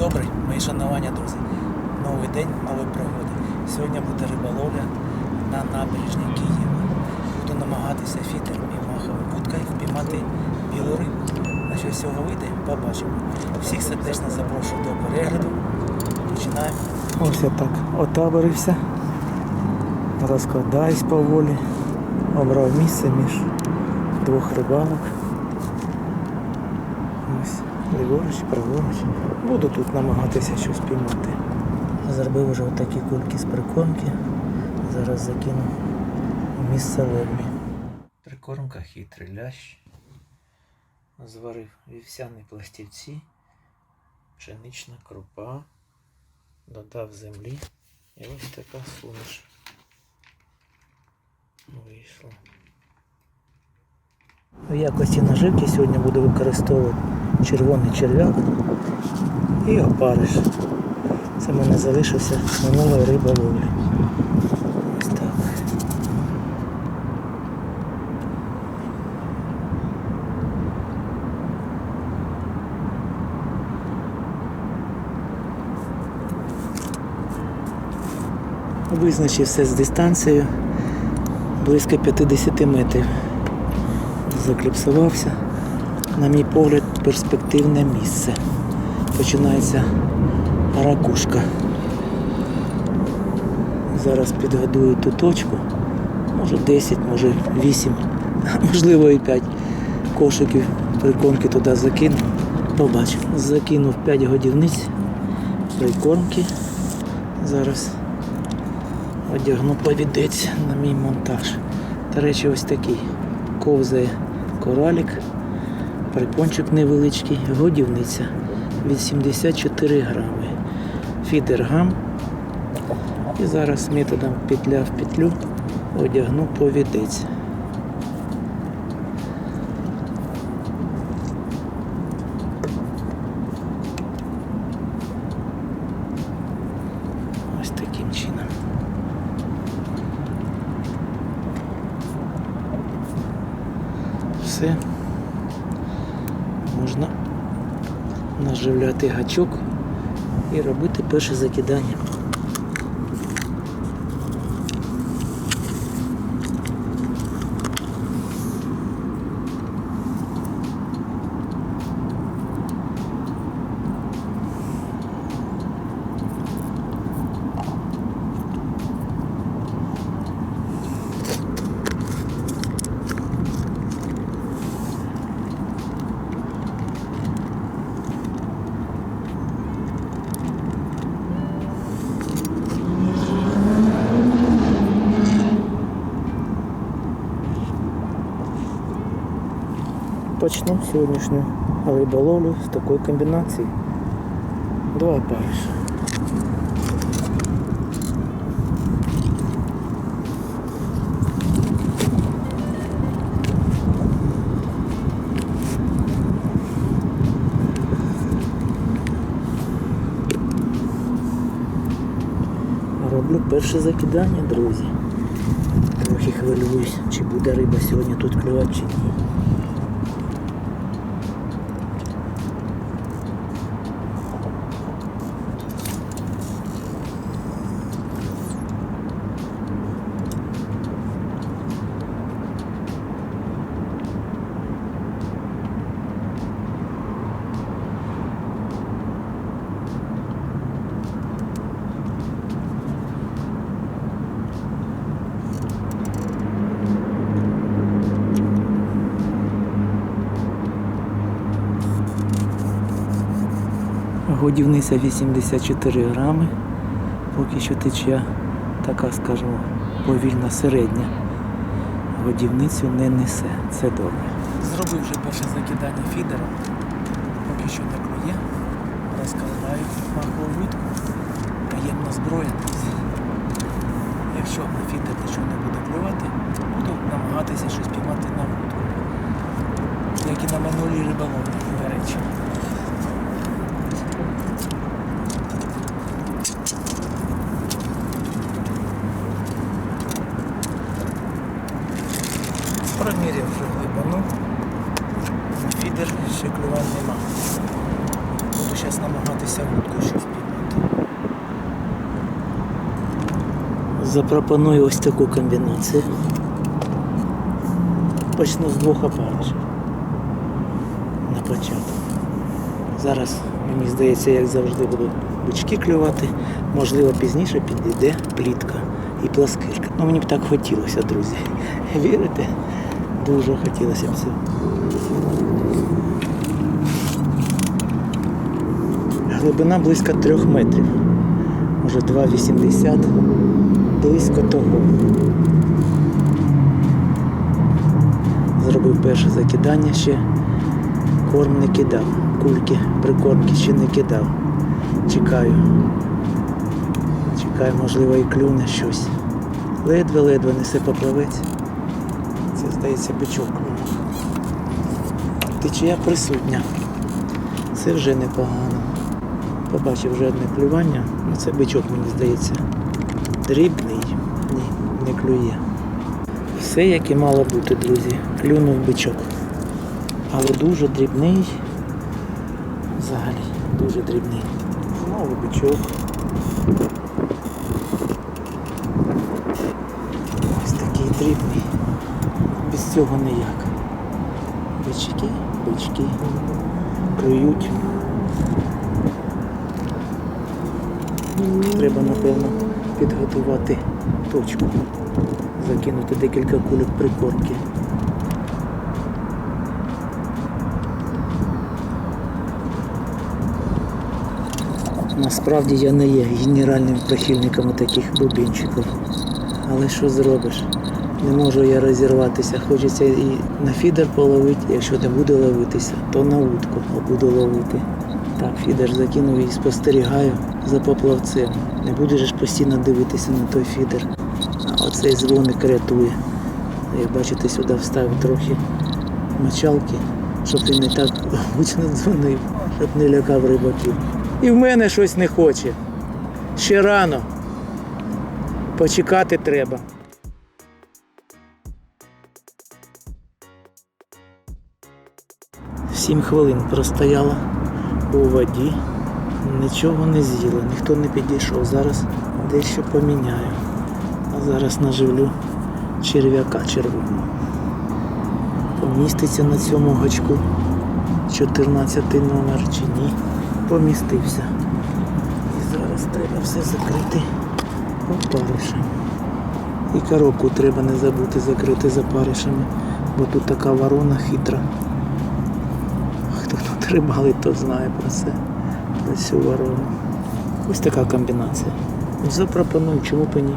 добрий, мої шанування, друзі. Новий день, нові пригоди. Сьогодні буде риболовля на набережні Києва. Буду намагатися фітером і маховою вудкою впіймати білу рибу. На що з цього вийде, побачимо. Всіх сердечно запрошую до перегляду. Починаємо. Ось я так отаборився, розкладаюсь поволі, обрав місце між двох рибалок. Ось, ліворуч. Буду тут намагатися щось піймати. Зробив вже отакі кульки з прикормки. Зараз закину в місце ловлі. Прикормка хитрий лящ. Зварив вівсяні пластівці, пшенична крупа, додав землі і ось така суміш вийшла. В якості наживки сьогодні буду використовувати червоний черв'як і опариш. Це в мене залишився минулої риболовлі. Ось так. Визначився з дистанцією близько 50 метрів закліпсувався. На мій погляд, перспективне місце. Починається ракушка. Зараз підгодую ту точку. Може 10, може 8, можливо і 5 кошиків прикормки туди закину. Побачимо. Закинув 5 годівниць прикормки. Зараз одягну повідець на мій монтаж. До речі, ось такий ковзає коралік, припончик невеличкий, годівниця 84 грами. Фідер гам. І зараз методом петля в петлю одягну повідець. Все. Можна наживляти гачок і робити перше закидання. Почнемо сьогоднішню риболовлю з такої комбінації. Два опариша. Роблю перше закидання, друзі. Трохи хвилююсь, чи буде риба сьогодні тут клювати чи ні. Годівниця 84 грами. Поки що тече така, скажімо, повільна середня. Годівницю не несе. Це добре. Зробив вже перше закидання фідером. Поки що не клює. Розкладаю махову вудку. Приємна зброя. Якщо на фідер нічого не буде клювати, буду намагатися щось піймати на вудку. Як і на минулій риболовлі, до речі. Проміряв вже глибину. Фідер ще клювань нема. Буду зараз намагатися вудку щось піймати. Запропоную ось таку комбінацію. Почну з двох опаришів. На початок. Зараз, мені здається, як завжди будуть бички клювати. Можливо, пізніше підійде плітка і пласкирка. Ну мені б так хотілося, друзі. Вірите? Дуже хотілося б цього. Глибина близько 3 метрів. Може 2,80. Близько того. Зробив перше закидання ще. Корм не кидав. Кульки, прикормки ще не кидав. Чекаю. Чекаю, можливо, і клюне щось. Ледве-ледве несе поплавець. Здається бичок. Течія присутня. Це вже непогано. Побачив вже одне клювання. Ну це бичок, мені здається. Дрібний. Ні, не клює. Все як і мало бути, друзі. Клюнув бичок. Але дуже дрібний. Взагалі, дуже дрібний. Знову бичок. Ось такий дрібний. Цього ніяк. Бички, бички. Клюють. Треба, напевно, підготувати точку. Закинути декілька кульок прикормки. Насправді я не є генеральним прихильником таких бубінчиків. Але що зробиш? Не можу я розірватися. Хочеться і на фідер половити, якщо не буде ловитися, то на вудку буду ловити. Так, фідер закинув і спостерігаю за поплавцем. Не будеш ж постійно дивитися на той фідер. А оцей дзвоник рятує. Як бачите, сюди вставив трохи мочалки, щоб він не так гучно дзвонив, щоб не лякав рибаків. І в мене щось не хоче. Ще рано. Почекати треба. Сім хвилин простояла у воді, нічого не з'їла, ніхто не підійшов. Зараз дещо поміняю. А зараз наживлю черв'яка червоного. Поміститься на цьому гачку 14 номер чи ні. Помістився. І зараз треба все закрити опаришем. І коробку треба не забути закрити запаришами, бо тут така ворона хитра. Хто рибалить, то знає про це, про цю ворону. Ось така комбінація. Запропоную, чому б і ні.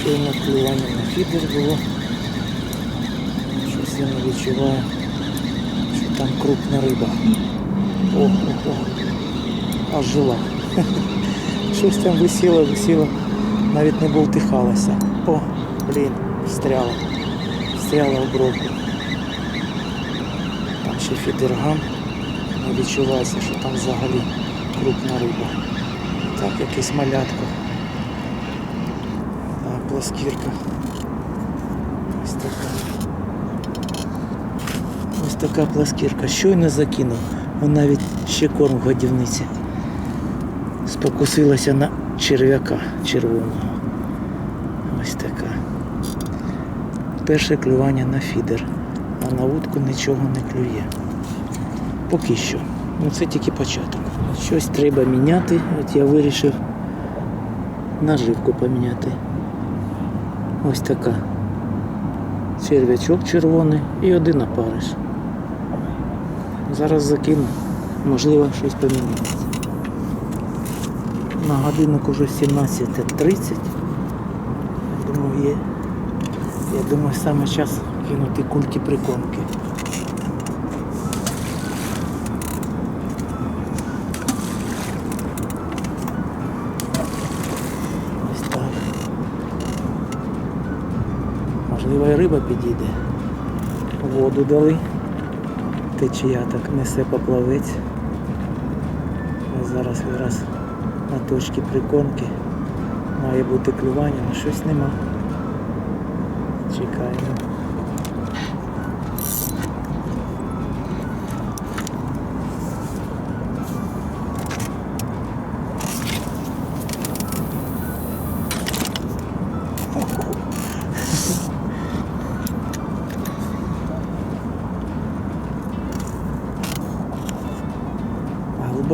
Щойно клювання на фідер було. Не відчуваю, що там крупна риба. О, о, о. Аж жила. Щось там висіло, висіло, навіть не болтихалося. О, блін, встряла. Встряла в бровку. Там ще фідергам. Не відчувається, що там взагалі крупна риба. Так, якесь малятко. А, пласкірка. Ось така. Така пласкірка. Щойно закинув. Вон навіть ще корм годівниці. Спокусилася на черв'яка червоного. Ось така. Перше клювання на фідер, а на вудку нічого не клює. Поки що. Ну це тільки початок. Щось треба міняти. От я вирішив наживку поміняти. Ось така. Черв'ячок червоний і один опариш. Зараз закину. Можливо, щось поміняється. На годинник уже 17.30. Я думаю, є. Я думаю, саме час кинути кульки прикормки. Ось так. Можливо, і риба підійде. Воду дали. Течія так несе поплавець. Зараз якраз на точці приконки має бути клювання, але щось нема. Чекаємо.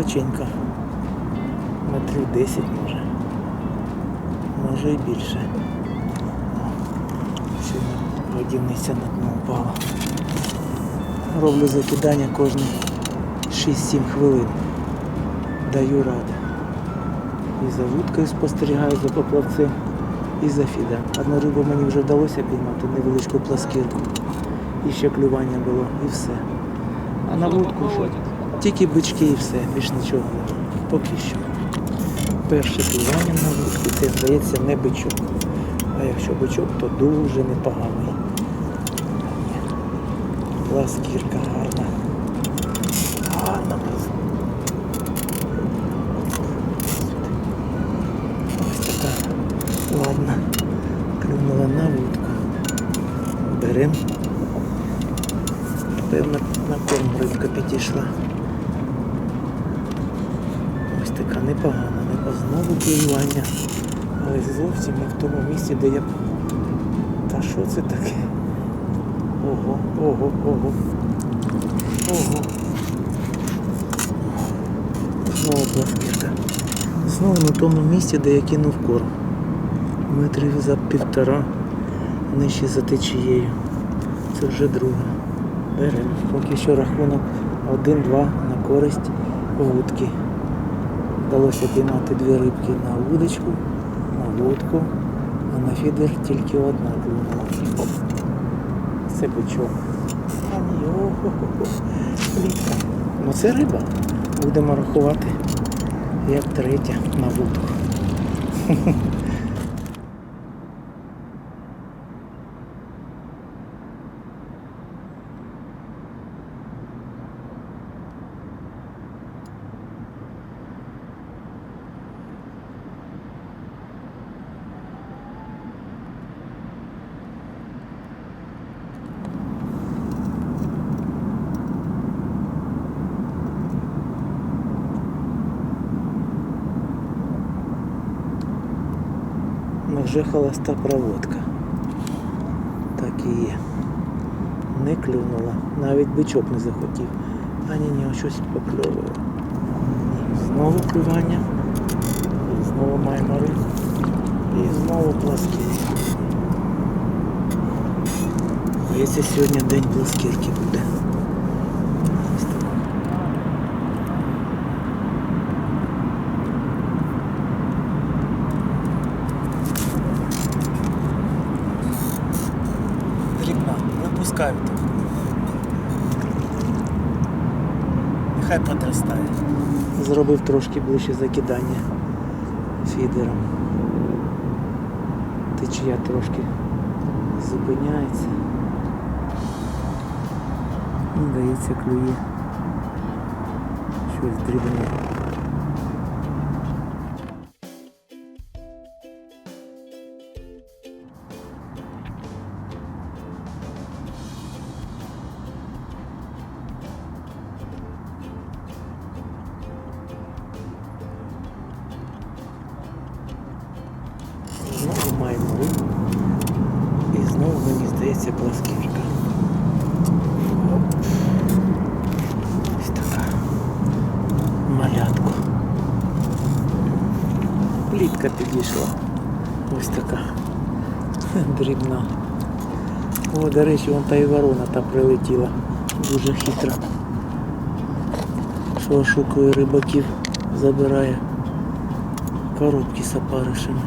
Глибоченько. Метрів 10 може. Може і більше. Сьогодні годівниця на дно впала. Роблю закидання кожні 6-7 хвилин. Даю раду. І за вудкою спостерігаю за поплавцем, і за фідом. Одну рибу мені вже вдалося піймати, невеличку пласкірку. І ще клювання було, і все. А на вудку що? Тільки бички і все, більш нічого не Поки що. Перше клювання на вудку, це здається не бичок. А якщо бичок, то дуже непоганий. Пласкірка гарна. Гарна. Ось така. Ладно. Клюнула на вудку. Берем. Певно, на корм рибка підійшла. Ось така непогана, не знову клювання. Але зовсім не в тому місці, де я. Та що це таке? Ого, ого, ого. Ого. Знову пласкірка. Знову на тому місці, де я кинув корм. Метрів за півтора нижче за течією. Це вже друга. Беремо. Поки що рахунок 1-2 на користь вудки. Вдалося піймати дві рибки на вудочку, на лодку, а на фідер тільки одна клюнула. Це бичок. А ні, о-хо-хо-хо. Плітка. Ну це риба. Будемо рахувати як третя на вудку. Вже холоста проводка. Так і є. Не клюнула. Навіть бичок не захотів. А ні, ні, щось покльовує. Знову клювання. І знову маємо рибу. І знову пласки. Здається, сьогодні день пласкірки буде. Ось так. Дрібна, так. Нехай подростає. Зробив трошки ближче закидання фідером. Течія трошки зупиняється. І дається клює. Щось дрібне. до речі, вон та і ворона та прилетіла. Дуже хитра. Що ошукує рибаків, забирає коробки з опаришами.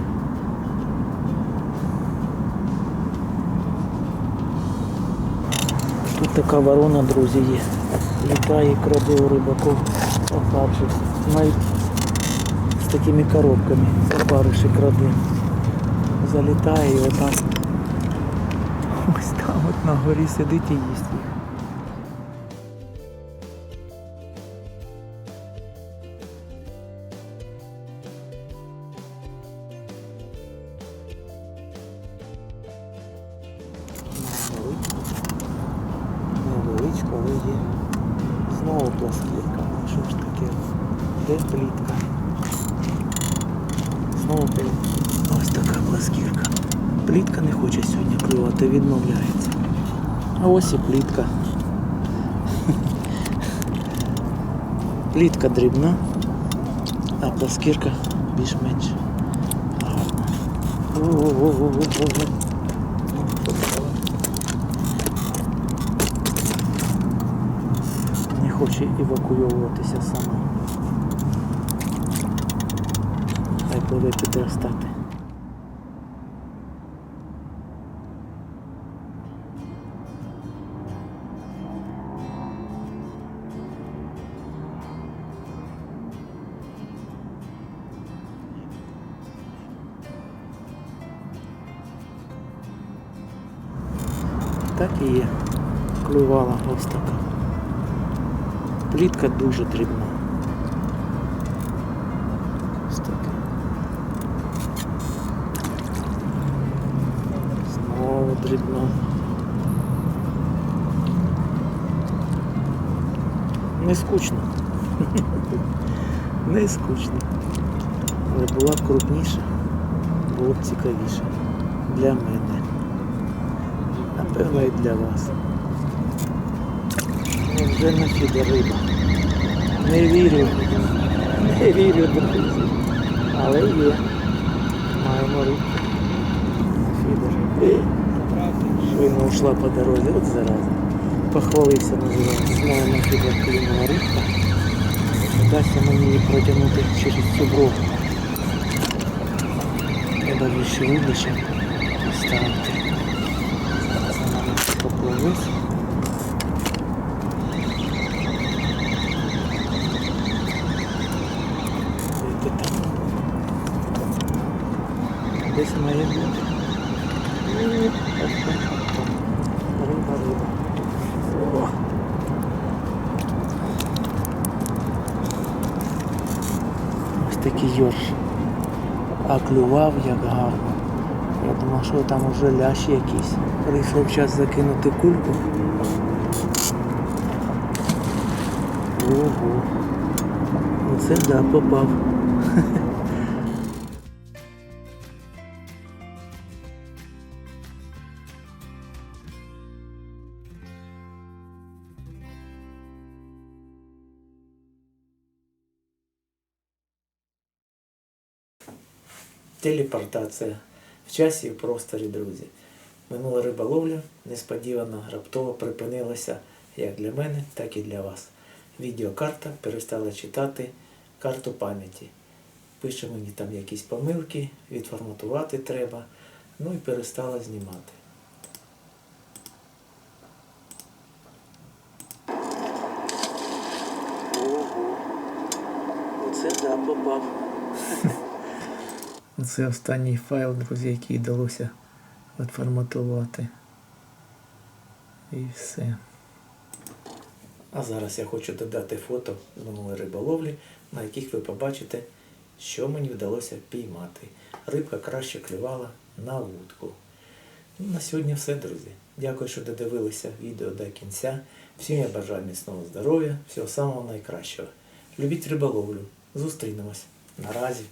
Тут така ворона, друзі, є. Літає, краде у рибаків опарших. Навіть з такими коробками опариші краде. Залітає і отак. Ось там от на горі сидить і їсть їх. Невеличка, але є. Знову пластинка. Що ж таке? Де плітка? Знову плітка. Ось така пластинка. Плітка не хоче сьогодні клювати, відмовляється. А ось і плітка. Плітка дрібна, а пласкірка більш-менш гарна. Не хоче евакуйовуватися сама. Хай буде підростати. І є. Клювала ось така. Плітка дуже дрібна. Ось таке. Знову дрібна. Не скучно. Не скучно. Але була б крупніша, було б цікавіше. Для мене. І для вас. Ну, вже на фідер риба. Не вірю. Не вірю, друзі. Але є. Маємо рибку. Фідер. Швидко ушла по дорозі, от зараза. Похвалився називається. На фідер клюнула рибка. Вдасться мені її протягнути через цю брову. Треба більше вище поставити. Там? Десь має бути. Риба, риба. Ось такий йорш. А клював як гарно. Я думав, що там уже лящ якийсь. Прийшов час закинути кульку. Ого. Оце да, попав. Телепортація часі і в просторі, друзі. Минула риболовля несподівано раптово припинилася як для мене, так і для вас. Відеокарта перестала читати карту пам'яті. Пише мені там якісь помилки, відформатувати треба, ну і перестала знімати. Ого, оце да, попав. Це останній файл, друзі, який вдалося відформатувати. І все. А зараз я хочу додати фото з минулої риболовлі, на яких ви побачите, що мені вдалося піймати. Рибка краще клювала на вудку. На сьогодні все, друзі. Дякую, що додивилися відео до кінця. Всім я бажаю міцного здоров'я, всього самого найкращого. Любіть риболовлю. Зустрінемось. Наразі.